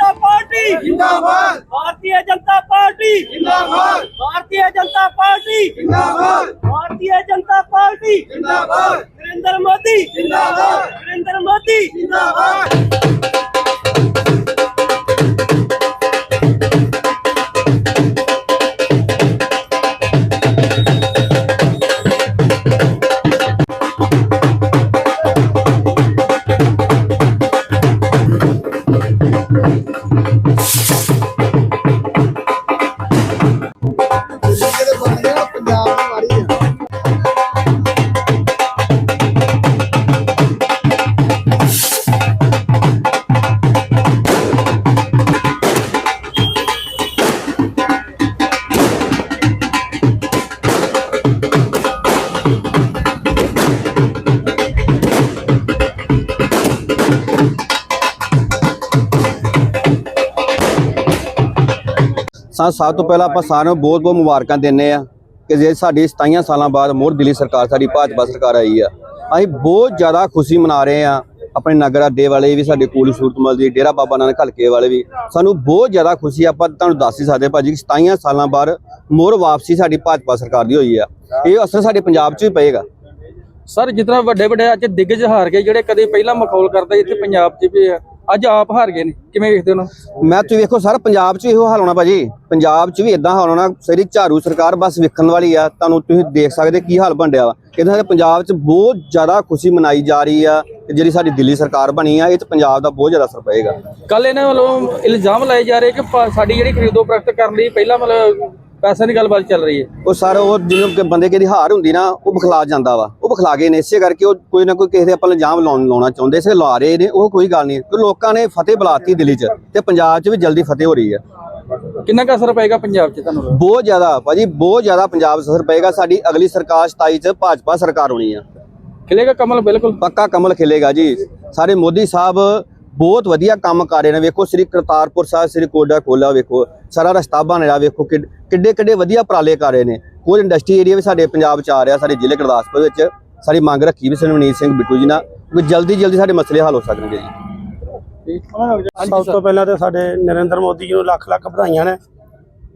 जनता party जिंदाबाद Bharatiya Janata party जिंदाबाद Bharatiya Janata party जिंदाबाद भारतीय जनता पार्टी जिंदाबाद नरेंद्र मोदी जिंदाबाद नरेंद्र मोदी जिंदाबाद ਸਾ ਸਭ ਤੋਂ ਪਹਿਲਾਂ ਆਪਾਂ ਸਾਰਿਆਂ ਨੂੰ ਬਹੁਤ ਬਹੁਤ ਮੁਬਾਰਕਾਂ ਦਿੰਨੇ ਆ ਕਿ ਜੇ ਸਾਡੀ 27 ਸਾਲਾਂ ਬਾਅਦ ਮੋਰ ਦਿੱਲੀ ਸਰਕਾਰ ਸਾਡੀ ਭਾਜਪਾ ਸਰਕਾਰ ਆਈ ਆ ਅਸੀਂ ਬਹੁਤ ਜ਼ਿਆਦਾ ਖੁਸ਼ੀ ਮਨਾ ਰਹੇ ਆ ਆਪਣੇ ਨਗਰ ਅੱਡੇ ਵਾਲੇ ਵੀ ਸਾਡੇ ਕੂਲੀ ਸੂਰਤਮਲ ਦੀ ਡੇਰਾ ਬਾਬਾ ਨਾਨਕ ਹਲਕੇ ਵਾਲੇ ਵੀ ਸਾਨੂੰ ਬਹੁਤ ਜ਼ਿਆਦਾ ਖੁਸ਼ੀ ਆਪਾਂ ਤੁਹਾਨੂੰ ਦੱਸ ਹੀ ਸਕਦੇ ਭਾਜੀ ਕਿ 27 ਸਾਲਾਂ ਬਾਅਦ ਮੋਰ ਵਾਪਸੀ ਸਾਡੀ ਭਾਜਪਾ ਸਰਕਾਰ ਦੀ ਹੋਈ ਆ। ਇਹ ਅਸਰ ਸਾਡੇ ਪੰਜਾਬ 'ਚ ਵੀ ਪਏਗਾ। ਸਰ ਜਿਤਨਾ ਵੱਡੇ ਵੱਡੇ ਅੱਜ ਦਿੱਗਜ ਹਾਰ ਗਏ ਜਿਹੜੇ ਕਦੇ ਪਹਿਲਾਂ ਮਖੌਲ ਕਰਦੇ ਇੱਥੇ ਪੰਜਾਬ 'ਚ ਵੀ ਆ, ਅੱਜ ਆਪ ਹਾਰ ਗਏ ਨੇ ਕਿਵੇਂ ਵੇਖਦੇ ਹੋ ਮੈਂ ਤੁਸੀਂ ਵੇਖੋ ਸਰ ਪੰਜਾਬ 'ਚ ਇਹੋ ਹਾਲ ਹੋਣਾ ਭਾਜੀ। ਪੰਜਾਬ 'ਚ ਵੀ ਇਦਾਂ ਹਾਲ ਹੋਣਾ ਸਾਰੀ ਝਾੜੂ ਸਰਕਾਰ ਬਸ ਵੇਖਣ ਵਾਲੀ ਆ ਤੁਹਾਨੂੰ ਤੁਸੀਂ ਦੇਖ ਸਕਦੇ ਕੀ ਹਾਲ ਬਣ ਰਿਹਾ ਵਾ। ਕਹਿੰਦੇ ਸਾਡੇ ਪੰਜਾਬ 'ਚ ਬਹੁਤ ਜ਼ਿਆਦਾ ਖੁਸ਼ੀ ਮਨਾਈ ਜਾ ਰਹੀ ਆ ਕਿ ਜਿਹੜੀ ਸਾਡੀ ਦਿੱਲੀ ਸਰਕਾਰ ਬਣੀ ਆ ਇਹ 'ਚ ਪੰਜਾਬ ਦਾ ਬਹੁਤ ਜ਼ਿਆਦਾ ਅਸਰ ਪਏਗਾ। ਕੱਲ ਇਹਨਾਂ ਵੱਲੋਂ ਇਲਜ਼ਾਮ ਲਾਏ ਜਾ ਰਹੇ ਕਿ ਸਾਡੀ ਜਿਹੜੀ ਖਰੀਦੋ ਪ੍ਰਗਟ ਕਰਨ ਲਈ ਪਹਿਲਾਂ ਮਤਲਬ ਪੈਸਿਆਂ ਦੀ ਗੱਲਬਾਤ ਚੱਲ ਰਹੀ ਹੈ। ਉਹ ਸਰ ਉਹ ਜਿਹਨੂੰ ਕਿ ਬੰਦੇ ਕਿਹਦੀ ਹਾਰ ਹੁੰਦੀ ਨਾ ਉਹ ਬਖਲਾ ਜਾਂਦਾ ਵਾ। ਉਹ ਬਖਲਾ ਗਏ ਨੇ ਇਸੇ ਕਰਕੇ ਉਹ ਕੋਈ ਨਾ ਕੋਈ ਕਿਸੇ ਦੇ ਆਪਾਂ ਇਲਜ਼ਾਮ ਲਾਉਣ ਲਾਉਣਾ ਚਾਹੁੰਦੇ ਇਸੇ ਲਾ ਰਹੇ ਨੇ ਉਹ ਕੋਈ ਗੱਲ ਨਹੀਂ। ਲੋਕਾਂ ਨੇ ਫਤਿਹ ਬੁਲਾਤੀ ਦਿੱਲੀ 'ਚ ਤੇ ਪੰਜਾਬ 'ਚ ਵੀ ਜਲਦੀ ਫਤਿਹ ਹੋ ਰਹੀ ਆ ਕਿੰਨਾ ਕੁ ਅਸਰ ਪਏਗਾ ਪੰਜਾਬ 'ਚ ਤੁਹਾਨੂੰ? ਬਹੁਤ ਜ਼ਿਆਦਾ ਭਾਜੀ ਬਹੁਤ ਜ਼ਿਆਦਾ ਪੰਜਾਬ 'ਚ ਅਸਰ ਪਏਗਾ। ਸਾਡੀ ਅਗਲੀ ਸਰਕਾਰ 27 ਚ ਭਾਜਪਾ ਸਰਕਾਰ ਹੋਣੀ ਆ। ਖਿਲੇਗਾ ਕਮਲ ਬਿਲਕੁਲ। ਪੱਕਾ ਕਮਲ ਖਿਲੇਗਾ ਜੀ। ਸਾਰੇ ਮੋਦੀ ਸਾਹਿਬ ਬਹੁਤ ਵਧੀਆ ਕੰਮ ਕਰ ਰਹੇ ਨੇ। ਵੇਖੋ ਸ੍ਰੀ ਕਰਤਾਰਪੁਰ ਸਾਹਿਬ ਸ੍ਰੀ ਕੋਡਾ ਕੋਲਾ ਵੇਖੋ ਸਾਰਾ ਰਸਤਾ ਬਣ ਰਿਹਾ ਵੇਖੋ ਕਿ- ਕਿੱਡੇ ਕਿੱਡੇ ਵਧੀਆ ਉਪਰਾਲੇ ਕਰ ਰਹੇ ਨੇ। ਕੋਈ ਇੰਡਸਟਰੀ ਏਰੀਆ ਵੀ ਸਾਡੇ ਪੰਜਾਬ 'ਚ ਆ ਰਿਹਾ ਸਾਡੇ ਜ਼ਿਲ੍ਹੇ ਗੁਰਦਾਸਪੁਰ ਵਿੱਚ। ਸਾਡੀ ਮੰਗ ਰੱਖੀ ਵੀ ਸਰਵਨੀਤ ਸਿੰਘ ਬਿੱਟੂ ਜੀ ਨਾਲ ਕਿ ਜਲਦੀ ਜਲਦੀ ਸਾਡੇ ਮਸਲੇ ਹੱਲ ਹੋ ਸਕਣਗੇ ਜੀ। ਸਭ ਤੋਂ ਪਹਿਲਾਂ ਤੇ ਸਾਡੇ ਨਰਿੰਦਰ ਮੋਦੀ ਜੀ ਨੂੰ ਲੱਖ ਲੱਖ ਵਧਾਈਆਂ ਨੇ।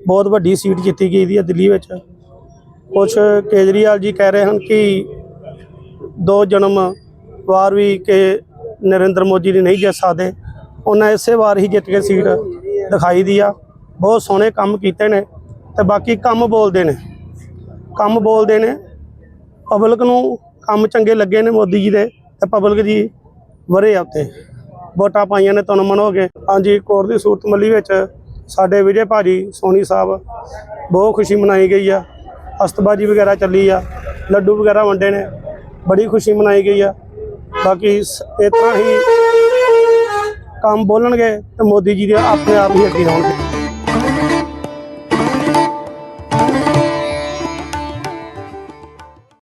ਬਹੁਤ ਵੱਡੀ ਸੀਟ ਜਿੱਤੀ ਗਈ ਦੀ ਹੈ ਦਿੱਲੀ ਵਿੱਚ। ਕੁਛ ਕੇਜਰੀਵਾਲ ਜੀ ਕਹਿ ਰਹੇ ਹਨ ਕਿ ਦੋ ਜਨਮ ਵਾਰ ਵੀ ਕਿ ਨਰਿੰਦਰ ਮੋਦੀ ਜੀ ਨਹੀਂ ਜਿੱਤ ਸਕਦੇ। ਉਹਨਾਂ ਇਸੇ ਵਾਰ ਹੀ ਜਿੱਤ ਕੇ ਸੀਟ ਦਿਖਾਈ ਦੀ ਆ। ਬਹੁਤ ਸੋਹਣੇ ਕੰਮ ਕੀਤੇ ਨੇ ਤੇ ਬਾਕੀ ਕੰਮ ਬੋਲਦੇ ਨੇ। ਕੰਮ ਬੋਲਦੇ ਨੇ। ਪਬਲਿਕ ਨੂੰ ਕੰਮ ਚੰਗੇ ਲੱਗੇ ਨੇ ਮੋਦੀ ਜੀ ਦੇ ਤੇ ਪਬਲਿਕ ਜੀ ਵਰੇ ਆ ਉੱਤੇ ਵੋਟਾਂ ਪਾਈਆਂ ਨੇ ਤੁਹਾਨੂੰ ਮਨੋਗੇ ਹਾਂਜੀ ਕੋਰ ਦੀ ਸੂਰਤ ਮੱਲੀ ਵਿੱਚ ਸਾਡੇ ਵਿਜੇ ਭਾਜੀ ਸੋਨੀ ਸਾਹਿਬ ਬਹੁਤ ਖੁਸ਼ੀ ਮਨਾਈ ਗਈ ਆ। ਅਸਤਬਾਜੀ ਵਗੈਰਾ ਚੱਲੀ ਆ। ਲੱਡੂ ਵਗੈਰਾ ਵੰਡੇ ਨੇ। ਬੜੀ ਖੁਸ਼ੀ ਮਨਾਈ ਗਈ ਆ। ਬਾਕੀ ਸ- ਇਸ ਹੀ ਕੰਮ ਬੋਲਣਗੇ ਤੇ ਮੋਦੀ ਜੀ ਦੇ ਆਪਣੇ ਆਪ ਹੀ ਅੱਗੇ ਆਉਣਗੇ।